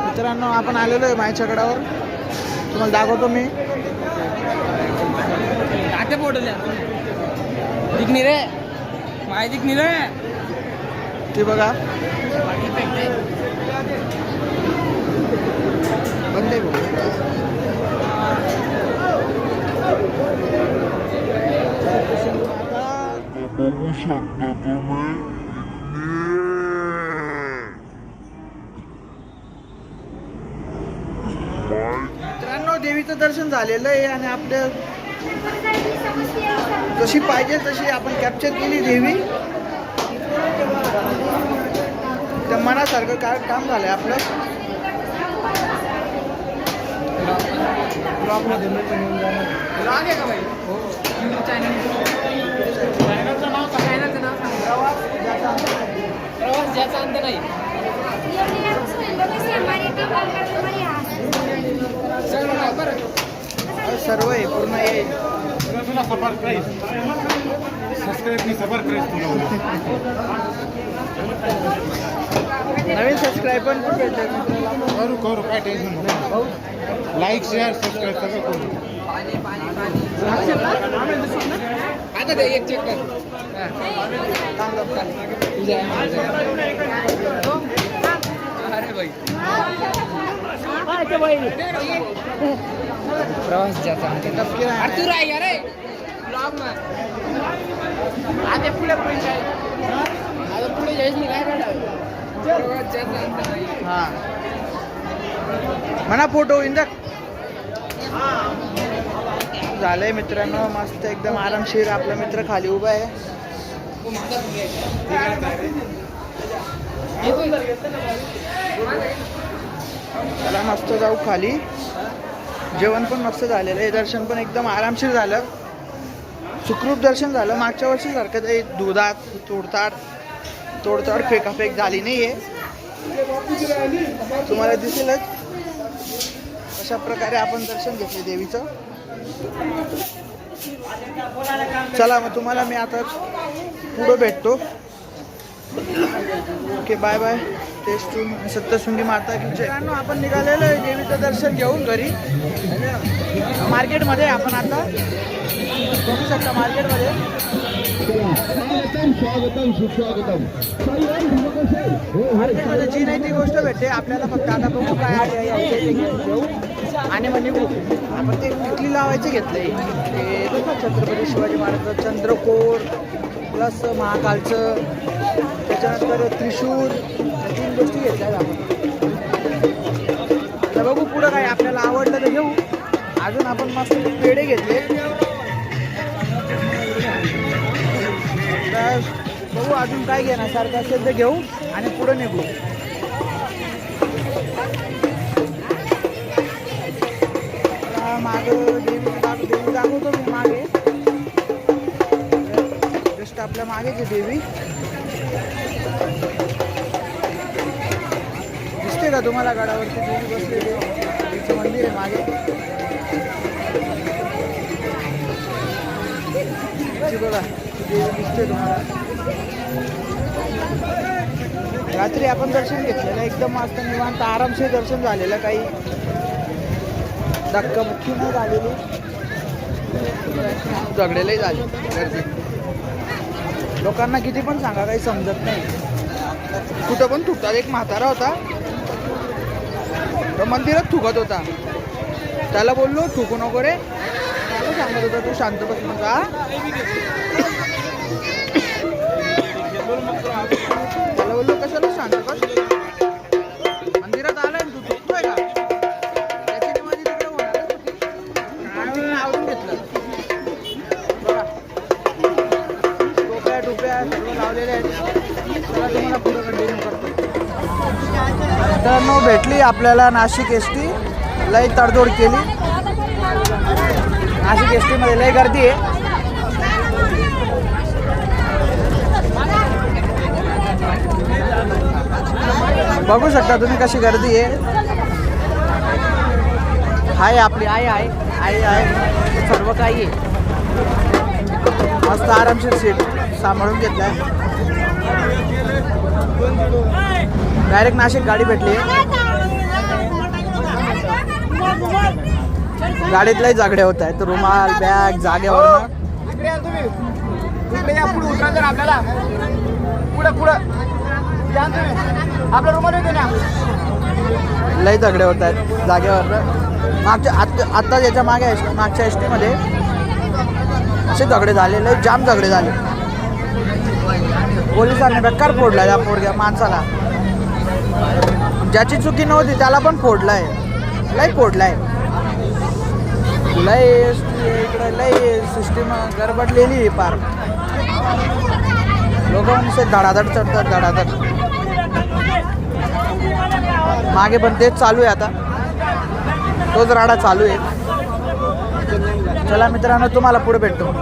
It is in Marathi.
मित्रांनो आपण आलेलो आहे माझ्या छकडावर तुम्हाला दाखवतो मी आता पोटल्या दिकनी रे माय दिखनी रे ते बघा बंद आता देवीचं दर्शन झालेलं आहे आणि आपल्या जशी पाहिजे तशी आपण कॅप्चर केली देवी. त्या मनासारखं काय काम आपलं. लॉग आहे भाई हो. प्रवास ज्याचा अंत नाही. सर्व आहे पूर्ण सबस्क्राईब तुला नवीन सबस्क्रायबर पण करू करू काय टेन्शन लाईक शेअर सबस्क्राईब सगळं करू. आता ते एक चेक कर. तुझ्या अरे भाई प्रवास ज्याचा अरे तू ब्लॉग आता पुढे पुढे आता पुढे जायच नाही काय हा म्हणा फोटो इंदा झालंय मित्रांनो मस्त एकदम आरामशीर आपला मित्र खाली उभा आहे तो माझा मुलगा आहे. येतोय. त्याला मस्त जाऊ खाली. जेवण पण मस्त झालेलं आहे. दर्शन पण एकदम आरामशीर झालं. सुखरूप दर्शन झालं. मागच्या वर्षी सारखं ते दुधात तोडताड तोडताड फेकाफेक झाली नाही आहे तुम्हाला दिसेलच. अशा प्रकारे आपण दर्शन घेतले देवीचं. चला मग तुम्हाला मी आता पुढं भेटतो. Okay bye bye. टेस्टून सप्तशृंगी माता की मित्रांनो, आपण निघालेलो आहे देवीचं दर्शन घेऊन घरी. मार्केटमध्ये आपण आता बघू शकता मार्केटमध्ये. स्वागतम सुस्वागतम. मार्केटमध्ये जी नाही ती गोष्ट भेटते आपल्याला फक्त आता बघू काय आहे, घेऊ. आणि निघू. आपण ते टिकली लावायचे घेतले. ते छत्रपती शिवाजी महाराजांचं चंद्रकोर प्लस महाकालचं. त्याच्यानंतर त्रिशूर. गोष्टी घेतल्या आपण. बघू पुढं काय आपल्याला आवडलं तर घेऊ. अजून आपण मस्त पेढे घेतले. तर बघू अजून काय घेण्यासारखं असेल तर घेऊ आणि पुढं निघू. मागे देवी देवी दाखवतो मी मागे. जस्ट आपल्या मागेच आहे देवी. दिसते का तुम्हाला गडावरती? देवी बसलेली. तिचं मंदिर आहे मागे. बघा देवी दिसते तुम्हाला. रात्री आपण दर्शन घेतलेलं एकदम मस्त निवांत आरामशीर दर्शन झालेलं काही धक्काबुक्की नाही झालेली. झगडेलही झाले गर्दी. लोकांना किती पण सांगा काही समजत नाही. कुठं पण थुकतात एक म्हातारा होता तर मंदिरात थुकत होता. त्याला बोललो थुकू नको रे. त्याला सांगत होता तू शांत बस मग त्याला बोललो कशाला शांत बस? मित्रांनो भेटली आपल्याला नाशिक एस टी लय तडजोड केली. नाशिक एस टीमध्ये लय गर्दी आहे. बघू शकता तुम्ही कशी गर्दी आहे. आहे आपली आई आहे आई आहे सर्व काही आहे. मस्त आरामशीर सीट सांभाळून घेतलाय. डायरेक्ट नाशिक गाडी भेटली. आहे गाडीतलाही झगडे होत आहेत. रुमाल बॅग जागेवर आपल्याला. पुढे पुढे. आपला रुमाल ना. लय झगडे होत आहेत. जागेवर मागच्या आत्ता आत्ता याच्या मागे एस मागच्या एस टीमध्ये असे झगडे झाले. लय जाम झगडे झाले. पोलिसांनी बेकार फोडला या पोरग्या माणसाला. ज्याची चुकी नव्हती त्याला पण फोडलाय. लय फोडलाय. लय इकडे लय सिस्टीम गडबडलेली आहे पार. लोक म्हणजे धडाधड चढतात धडाधड. मागे पण तेच चालू आहे आता. तोच राडा चालू आहे. चला मित्रांनो तुम्हाला पुढे भेटतो.